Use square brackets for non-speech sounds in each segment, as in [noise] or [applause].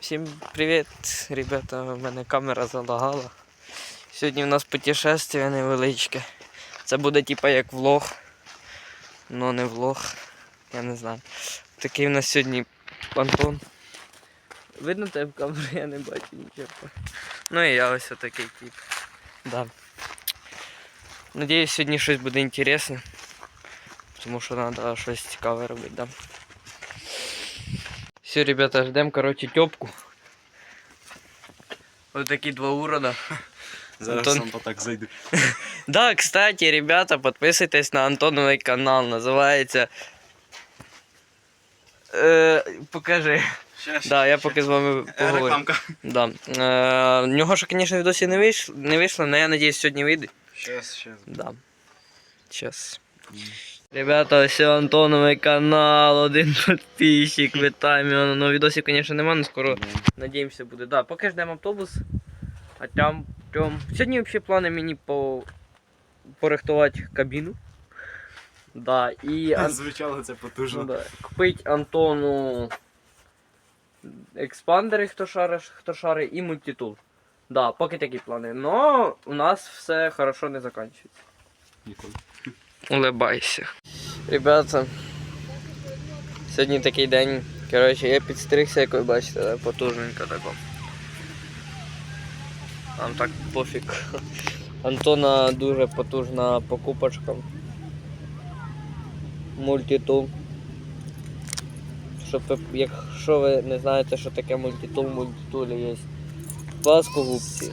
Всім привіт, ребята. У мене камера залагала. Сьогодні в нас путешествие невеличке. Це буде типа як влог. Но не влог. Я не знаю. Такий у нас сьогодні Антон. Видно тебе в камеру, я не бачу нічого. Ну і я ось такий тип. Да. Надіюсь, сьогодні щось буде інтересне. Тому що треба щось цікаве робити, да. Все, ребята, ждем, короче, тёпку. Вот такие два урода. Зараз Антон. сам так зайду. Да, кстати, ребята, подписывайтесь на Антоновый канал. Называется... Е, покажи. Ще, Да, я поки з вами Е, поговорю. Рекламка. Да. Е, в нього ж, звісно, відосі не вийшло, не вийшло, але я надіюсь, сьогодні вийде. Щас, щас. Да. Сейчас. Ребята, ось Антоновий канал, один підписчик, вітаємо його. Ну, відосів, звісно, нема, але скоро Надіємося буде. Да, поки ждемо автобус. А там, там. Сьогодні взагалі плани мені по... порихтувати кабіну. Да, і [laughs] Ан- Звучало це ну, потужно. да, купить Антону експандери, хто шарить, хто шарить, і мультитул. Да, поки такі плани. Но у нас все хорошо не закінчується. Ніколи. Улыбайся. Ребята, сьогодні такий день. Коротше, я підстригся, як ви бачите, да, потужненько тако. Нам так пофіг. Антона дуже потужна покупочка. Мультитул. Щоб ви- якщо ви не знаєте, що таке мультитул, в мультитулі є пласкогубці.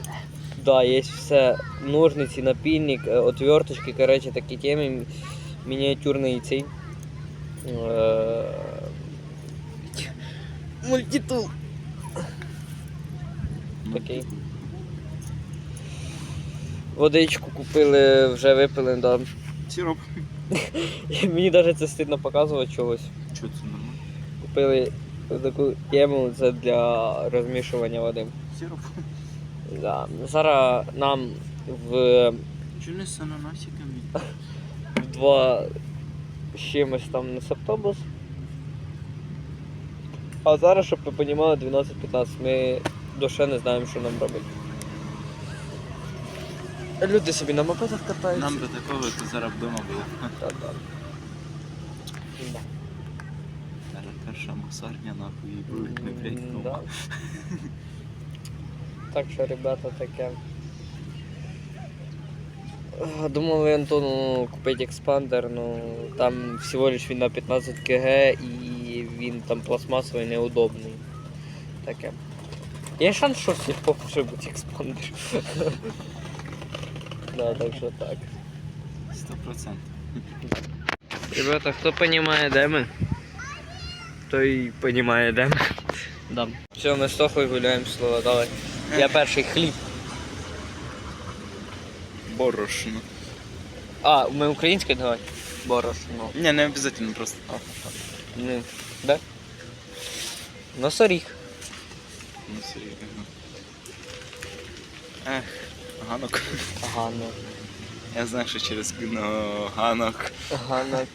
Да, є все. Ножниці, напільник, е, отверточки, короче, такі теми. Мініатюрний цей. Е, Мультитул. Такий. Водичку купили, вже випили, да. Сироп. [laughs] Мені навіть це стидно показувати чогось. Чого це нормально? Купили таку тему це для розмішування води. Сироп. Да. Зараз нам в не з ананасиками? [laughs] в два з чимось там на автобус. А зараз, щоб ви розуміли, 12-15. Ми душе не знаємо, що нам робити. Люди собі на мопедах катаються. Нам би такого, то зараз вдома було. Та-та. Да. Зараз перша мусарня нахуй і будуть не блять да. Так що, ребята, таке. А, Думали Антону купити експандер, ну там всього лиш він на 15 кг і він там пластмасовий неудобний. Таке. Є шанс, що всі бути експандер. [laughs] Да, так що так. Сто процентів. Ребята, хто розуміє, де ми, той розуміє, де ми. Да. Все, ми з Тохою гуляємо слово, давай. Я перший хліб. Борошно. А, ми українське давай. Борошно. Не, не обов'язково, просто. Ну, да? Носоріг. Ну, серйозно. Ех, ганок. Ну. Я знаю, що через кіно ганок. Ганок.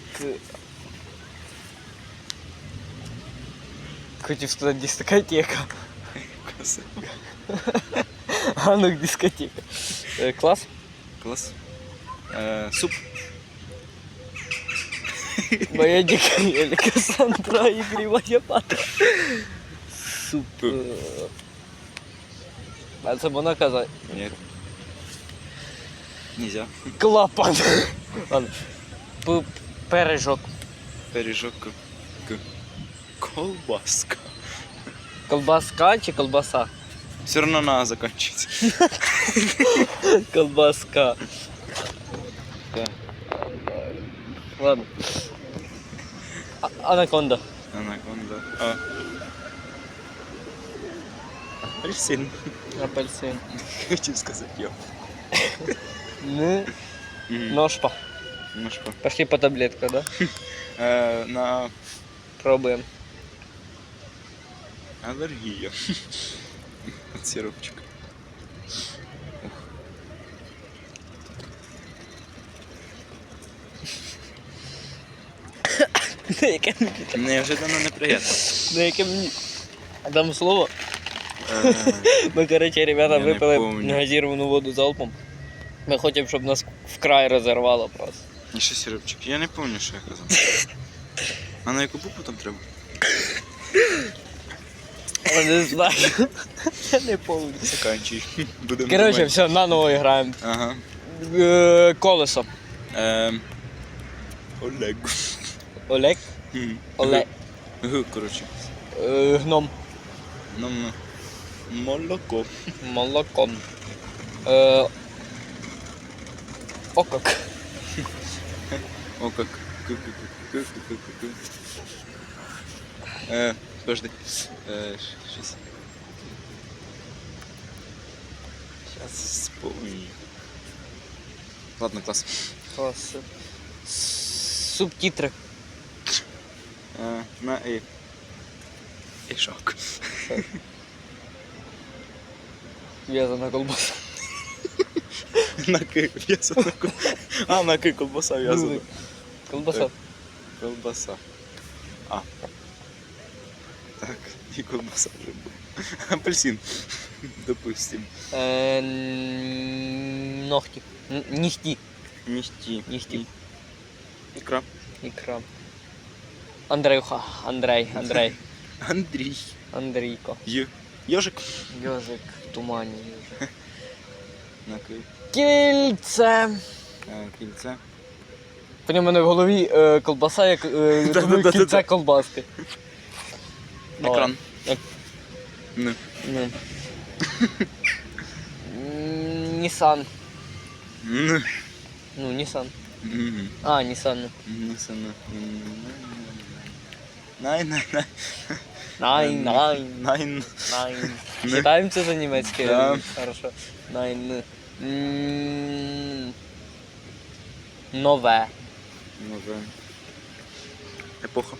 Хотів сказати дискотека. Ганок дискотека. Е, Клас? Клас. Е, суп. [laughs] Моя дика Александра Ігорєва пата. Суп. е, А це можна казати? Ні. Нельзя. Клапан. Ладно. П- Пережок. Пиріжок. К. Колбаска. Колбаска чи колбаса? Все равно надо закончить. [laughs] [laughs] Колбаска. Ладно. А- Анаконда. Анаконда. А. Апельсин. Апельсин. Хотів сказати йо. Ну, ножпа. Що? Пошли по таблетку, да? Е, [laughs] на Пробуем. алергію. [laughs] От сиропчик. На [laughs] яке мені? Неожиданно неприємно. На яке мені? Дам слово. Е, Ми, коротше, ребята, Я не випили помню. газіровану воду залпом. Ми хочемо, щоб нас вкрай розірвало просто. І ще сиропчик. Я не пам'ятаю, що я казав. [laughs] А на яку букву там треба? Я не знаю. Я не пам'ятаю. Заканчуй. Будемо Коротше, все, наново граємо. Ага. Е, Колесо. Ем. Олег. Олег. Олег. Г, коротше. Е, Гном. Нам молоко. Молоком. Е, Окок. О, как. Ку- ку- ку- ку- ку- ку- ку- ку. Е, подожди. Е, щось. Сейчас вспомню. Ладно, класс. Клас. Субтитри. Е, на і. І шок. В'язана колбаса. [laughs] На ки в'язана. А, на ки колбаса в'язана. Колбаса. Колбаса. А. Так, [laughs] і колбаса вже була. [laughs] Апельсин. Допустим. Е, н- Ногті. Н- Нігті. Нігті. Нігті. Ікра. Ікра. Андрюха. Андрей. Андрей. [laughs] Андрій. Андрійко. Й. Йожик. Йожик в тумані. Йожик. [laughs] На. Кільце. Е, Кільце. Потім в мене в голові е, колбаса, як е, [laughs] Да-да-да-да-да. кільце колбаски. Екран. Ек- Не. Ну. М, Нісан. Не. Ну, Нісан. Мгм. А, Нісан. Не це не. Най, най. Найн, найн, Найн. найн. Не. Це за німецьке? Да. Хорошо. Найн. М, Нове. Нове. Епоха.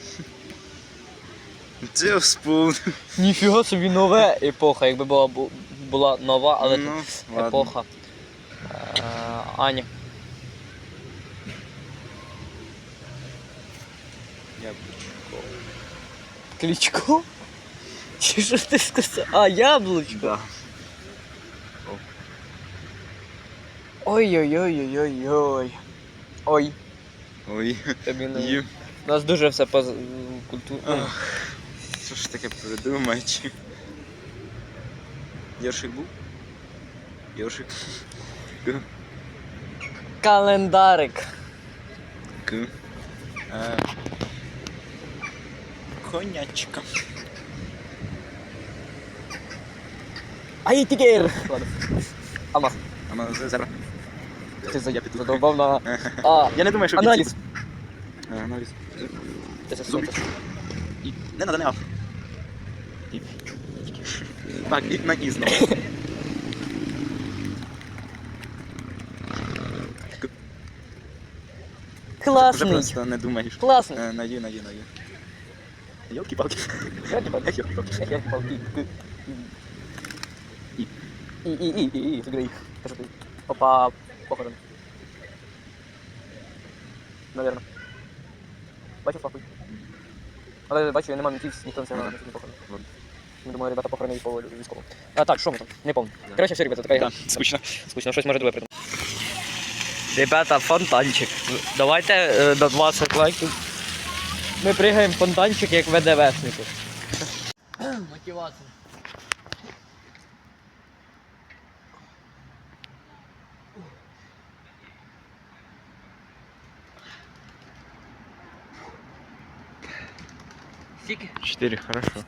Це вспомнив. Ніфіга собі нове епоха, якби була, бу- була нова, але Ну, ладно. епоха. Е, Аня. Яблучко. Кличко? Чи що ти сказав? А, яблучко. Ой-ой-ой-ой-ой-ой. Ой, Ой. тобі не. У нас дуже все по культурі. Ах, Що ж таке придумаєте? Йоршик був? Йоршик. Календарик. К. Е. Конячка. Ай, тігер! Ладно. Ама, Вона зебра. ти за- Я піду. задовбав на... А, Я не думаю, що аналіз. Е, Аналіз. Це все І... Не надо, не. І... Так, і на і знову. К. Вже Класний. просто не думаєш. Класний. Е, На ю, Йолки-палки. Йолки-палки. І, і, і, і, і, фігри. Кажу ти. Опа, похорон. Наверно. Бачив папуй. Але бачу, я нема мінтів, ніхто не не похорон. Я думаю, ребята похоронили по військовому. А так, що ми там? Не помню. Короче, все, ребята, така Да, скучно. Скучно, щось може друге придумати. Ребята, фонтанчик. Давайте е, до 20 лайків. Ми пригаємо в фонтанчик, як ВДВшники. Мотивація. Скільки? Четыре, хорошо.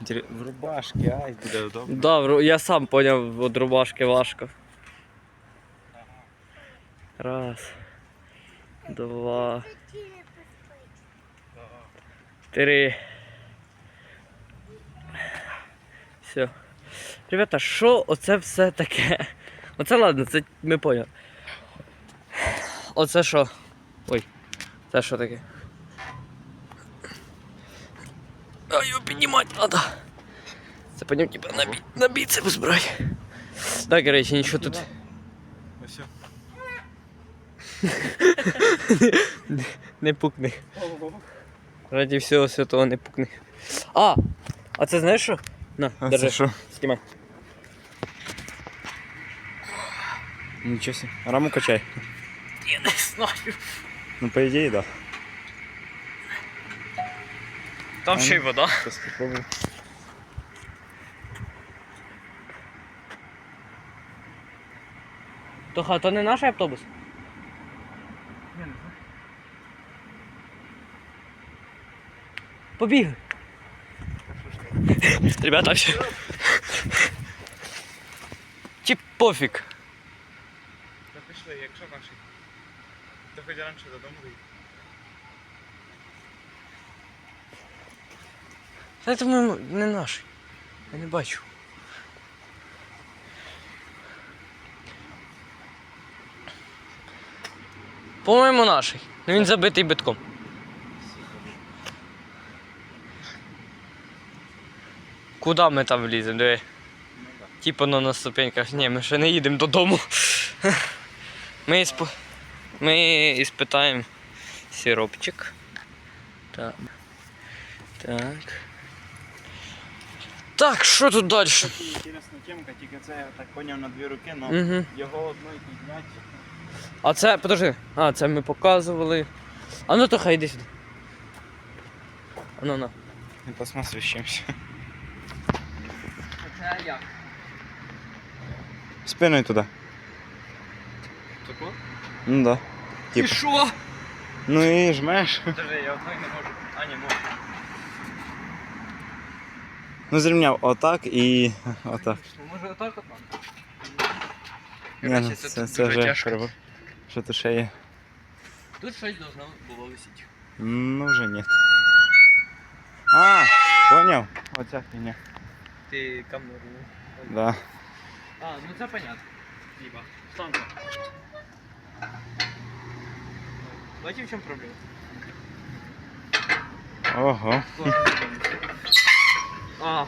Четыре. В рубашке, ай, буде удобно. Да, я сам поняв, від рубашки важко. Раз. Два. Три. Все. Ребята, що оце все таке? Оце ладно, це ми поняли. Оце що? Ой, це що таке? А його піднімати треба. Це по ньому на, бі... на біцепс брати. Так, короче, нічого тут. Все. Не, [laughs] не пукни. Раді всього святого не пукни. А! А це знаєш що? На, А держи. це що? Знімай. Нічого себе. Раму качай. Я не знаю. Ну, по ідеї, да. Там ще й вода. Зараз попробую. Тоха, то не наш автобус? Побігли. Ребята, все. Чи пофіг. Та пішли, якщо наші. То хоч раніше додому вийти. Це думаю, не наш. Я не бачу. По-моєму, наш. Ну він забитий битком. Куда ми там вліземо? Диви. Типу ну, на ступеньках. Ні, ми ще не їдемо додому. [laughs] Ми, ісп... ми іспитаємо сиропчик. Так. Так. Так, що тут далі? Інтересна темка, тільки це я так поняв на дві руки, но Угу. його одної підняти. А це, подожди. А, це ми показували. А ну то хай йди сюди. А ну на. І чимось. Це як? Спиною туди. Тако? Ну да. І Тип. що? Ну і жмеш. Подожди, я одної не можу. А, не можу. Ну зрівняв отак і отак. Може отак от нам? Ні, Короче, ну, це це, тут це дуже вже тяжко. перебор. Що тут ще є? Тут щось должно було висіти. Ну вже ні. А, поняв. Оця фігня. Ти камеру. Да. А, ну це понятно. Либо. Станка. Бачив, в чому проблема? Ого. А,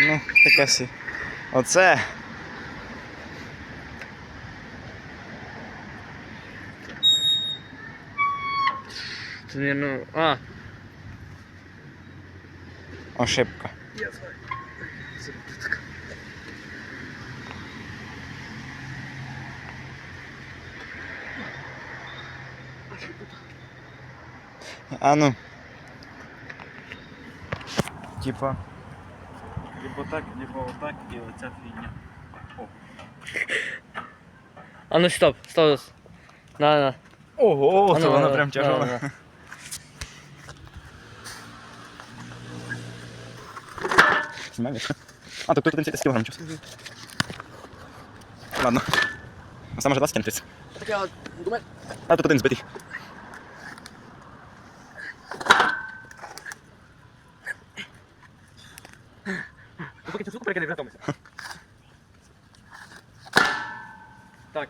Ну, таке сі. Оце. це не ну. А, Ошибка. я знаю. А ну. Типа. Либо так, либо отак і оця фігня. А ну стоп, стоп. На, на. Ого, А ну, вона на, прям на, тяжела. Знімаєш? А, тут 30 кг чувств. Ладно. А саме вже 20 30. Так я думаю. А тут один збитий. Поки цю штуку перекидай, врятуємося. Так.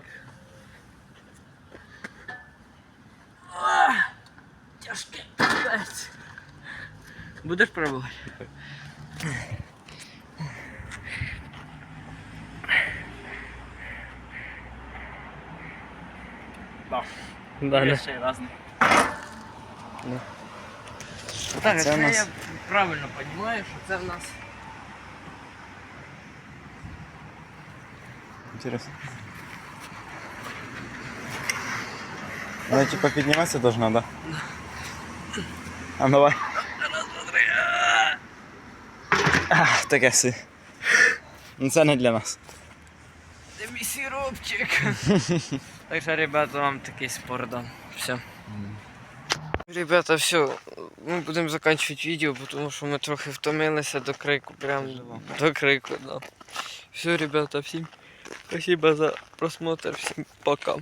Тяжке. Будеш пробувати? Да. Да, да. ще різний. Так, Це це в нас- я правильно розумію, що це в нас. Интересно. Она типа подниматься должна, да? А давай. А, таке си. Ну це не для нас. Це мій сиропчик. [laughs] так що, ребята, вам такий спордан. Все. Ребята, все, ми будемо закінчувати відео, тому що ми трохи втомилися до крику, прям до крику, да. Все, ребята, всім спасибо за просмотр, всім пока.